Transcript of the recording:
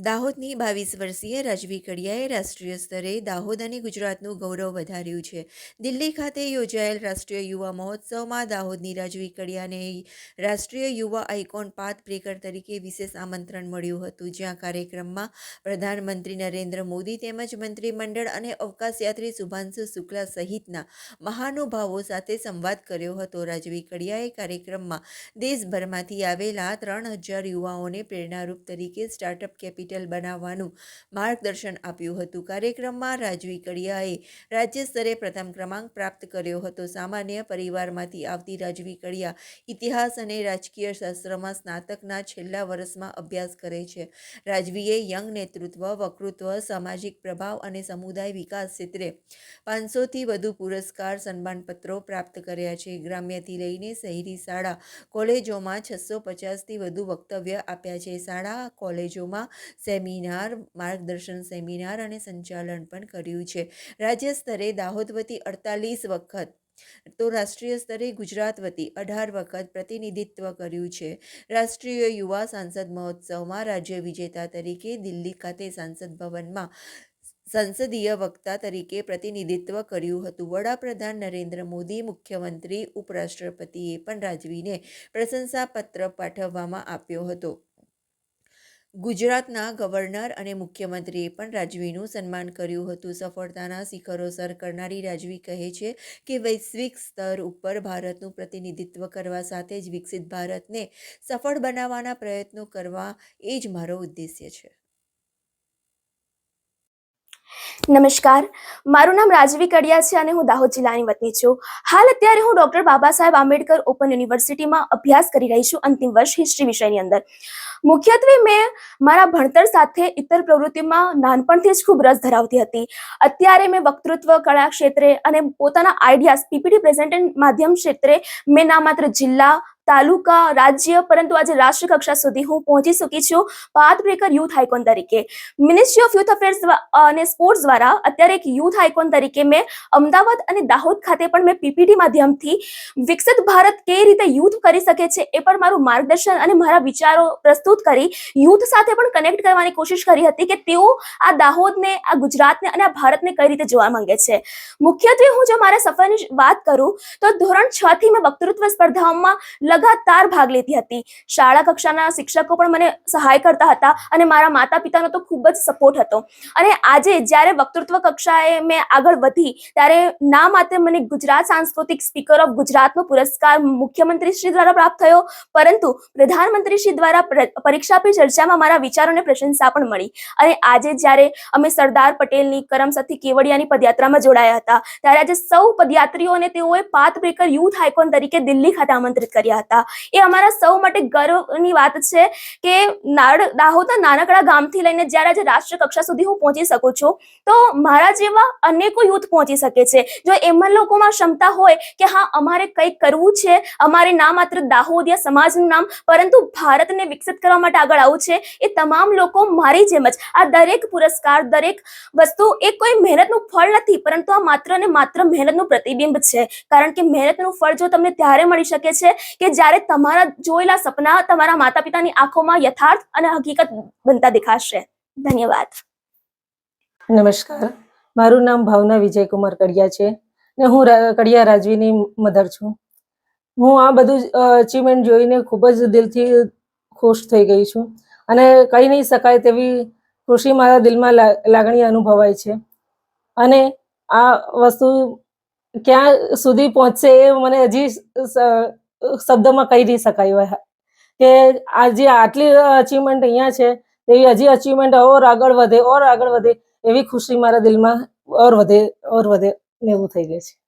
દાહોદની બાવીસ વર્ષીય રાજવી કડિયાએ રાષ્ટ્રીય સ્તરે દાહોદ અને ગુજરાતનું ગૌરવ વધાર્યું છે. દિલ્હી ખાતે યોજાયેલ રાષ્ટ્રીય યુવા મહોત્સવમાં દાહોદની રાજવી કડિયાને રાષ્ટ્રીય યુવા આઇકોન પાથ બ્રેકર તરીકે વિશેષ આમંત્રણ મળ્યું હતું, જ્યાં કાર્યક્રમમાં પ્રધાનમંત્રી નરેન્દ્ર મોદી તેમજ મંત્રીમંડળ અને અવકાશયાત્રી શુભાંશુ શુક્લા સહિતના મહાનુભાવો સાથે સંવાદ કર્યો હતો. રાજવી કડિયાએ કાર્યક્રમમાં દેશભરમાંથી આવેલા ત્રણ હજાર યુવાઓને પ્રેરણારૂપ તરીકે સ્ટાર્ટઅપ કેપિટલ બનાવવાનું માર્ગદર્શન આપ્યું હતું. કાર્યક્રમમાં રાજવી કડિયાએ રાજ્ય સ્તરે પ્રથમ ક્રમાંક પ્રાપ્ત કર્યો હતો. સામાન્ય પરિવારમાંથી આવતી રાજવી કડિયા ઇતિહાસ અને રાજકીય શાસ્ત્રમાં સ્નાતકના છેલ્લા વર્ષમાં અભ્યાસ કરે છે. રાજવીએ યંગ નેતૃત્વ વકૃત્વ સામાજિક પ્રભાવ અને સમુદાય વિકાસ ક્ષેત્રે પાંચસોથી વધુ પુરસ્કાર સન્માનપત્રો પ્રાપ્ત કર્યા છે. ગ્રામ્યથી લઈને શહેરી શાળા, કોલેજોમાં છસો પચાસથી વધુ વક્તવ્ય આપ્યા છે. શાળા, કોલેજોમાં સેમિનાર, માર્ગદર્શન સેમિનાર અને સંચાલન પણ કર્યું છે. રાજ્ય સ્તરે દાહોદ વતી અડતાલીસ વખત, તો રાષ્ટ્રીય સ્તરે ગુજરાત વતી અઢાર વખત પ્રતિનિધિત્વ કર્યું છે. રાષ્ટ્રીય યુવા સાંસદ મહોત્સવમાં રાજ્ય વિજેતા તરીકે દિલ્હી ખાતે સાંસદ ભવનમાં સંસદીય વક્તા તરીકે પ્રતિનિધિત્વ કર્યું હતું. વડાપ્રધાન નરેન્દ્ર મોદી, મુખ્યમંત્રી, ઉપરાષ્ટ્રપતિએ પણ રાજવીને પ્રશંસાપત્ર પાઠવવામાં આપ્યો હતો. ગુજરાતના ગવર્નર અને મુખ્યમંત્રીએ પણ રાજવીનું સન્માન કર્યું હતું. સફળતાના શિખરો સર કરનારી રાજવી કહે છે કે, વૈશ્વિક સ્તર ઉપર ભારતનું પ્રતિનિધિત્વ કરવા સાથે જ વિકસિત ભારતને સફળ બનાવવાના પ્રયત્નો કરવા એ જ મારો ઉદ્દેશ્ય છે. નમસ્કાર. મારું નામ રાજવી કડિયા છે અને હું દાહોદ જિલ્લાની વતની છું. હાલ અત્યારે હું ડોક્ટર બાબા સાહેબ આંબેડકર ઓપન યુનિવર્સિટીમાં અભ્યાસ કરી રહી છું અંતિમ વર્ષ હિસ્ટ્રી વિષયની અંદર. મુખ્યત્વે મેં મારા ભણતર સાથે ઇતર પ્રવૃત્તિમાં નાનપણથી જ ખૂબ રસ ધરાવતી હતી. અત્યારે મેં વક્તૃત્વ, કળા ક્ષેત્રે અને પોતાના આઈડિયાઝ પીપીટી પ્રેઝન્ટેશન માધ્યમ ક્ષેત્રે મેં ના માત્ર જિલ્લા તાલુકા, રાજ્ય, પરંતુ આજે રાષ્ટ્ર કક્ષા સુધી હું પહોંચી ચૂકી છું પાથ બ્રેકર યુથ આઇકોન તરીકે. મિનિસ્ટ્રી ઓફ યુથ અફેર્સ અને સ્પોર્ટ્સ દ્વારા અત્યારે એક યુથ આઇકોન તરીકે મેં અમદાવાદ અને દાહોદ ખાતે પણ મેં પીપીટી માધ્યમથી વિકસિત ભારત કઈ રીતે યુથ કરી શકે છે એ પણ મારું માર્ગદર્શન અને મારા વિચારો પ્રસ્તુત કરી યુથ સાથે પણ કનેક્ટ કરવાની કોશિશ કરી હતી કે તેઓ આ દાહોદને, આ ગુજરાતને અને આ ભારતને કઈ રીતે જોવા માંગે છે. મુખ્યત્વે હું જો મારા સફરની વાત કરું તો ધોરણ છ થી મેં વક્તૃત્વ સ્પર્ધાઓમાં લગાતાર ભાગ લેતી હતી. શાળા કક્ષાના શિક્ષકો પણ મને સહાય કરતા હતા અને મારા માતા પિતાનો તો ખૂબ જ સપોર્ટ હતો. અને આજે જ્યારે વક્તૃત્વ કક્ષાએ મેં આગળ વધી, ત્યારે ના માત્ર મને ગુજરાત સાંસ્કૃતિક સ્પીકર ઓફ ગુજરાતનો પુરસ્કાર મુખ્યમંત્રી શ્રી દ્વારા પ્રાપ્ત થયો, પરંતુ પ્રધાનમંત્રી શ્રી દ્વારા પ્ર- પરીક્ષા પે ચર્ચામાં મારા વિચારોને પ્રશંસા પણ મળી. અને આજે જ્યારે અમે સરદાર પટેલની કરમસદથી કેવડિયાની પદયાત્રામાં જોડાયા હતા, ત્યારે આજે સૌ પદયાત્રીઓને તેઓએ પાથ બ્રેકર યુથ આઇકોન તરીકે દિલ્હી ખાતે આમંત્રિત કર્યા હતા. એ અમારા સૌ માટે ગર્વની વાત છે કે નાડ દાહોદના નાનકડા ગામથી લઈને જ્યારે આજે રાષ્ટ્રીય કક્ષા સુધી હું પહોંચી શકું છું, તો મારા જેવા અનેકો યુથ પહોંચી શકે છે. જો એમાં લોકોમાં ક્ષમતા હોય કે હા, અમારે કંઈક કરવું છે, અમારે ના માત્ર દાહોદિયા સમાજનું નામ, પરંતુ ભારતને વિકસિત કરવા માટે આગળ આવવું છે, એ તમામ લોકો મારી જેમ જ. આ દરેક પુરસ્કાર, દરેક વસ્તુ એ કોઈ મહેનતનું ફળ નથી, પરંતુ આ માત્ર ને માત્ર મહેનતનું પ્રતિબિંબ છે. કારણ કે મહેનતનું ફળ જો તમને ત્યારે મળી શકે છે કે જ્યારે તમારા જોયેલા સપના તમારા માતા પિતાની આંખોમાં યથાર્થ અને હકીકત બનતા દેખાશે. ધન્યવાદ. નમસ્કાર. મારું નામ ભાવના વિજયકુમાર કડિયા છે ને હું કડિયા રાજવીની મધર છું. હું આ બધું અચીવમેન્ટ જોઈને ખૂબ જ દિલથી ખુશ થઈ ગઈ છું અને કહી નહીં શકાય તેવી ખુશી મારા દિલમાં લાગણી અનુભવાય છે. અને આ વસ્તુ ક્યાં સુધી પહોંચશે એ મને હજી શબ્દમાં કહી નહીં શકાય હોય કે આજે આટલી અચીવમેન્ટ અહીંયા છે, એવી હજી અચીવમેન્ટ ઓર આગળ વધે, ઓર આગળ વધે એવી ખુશી મારા દિલમાં ઓર વધે ઓર વધે ને એવું થઈ ગયું છે.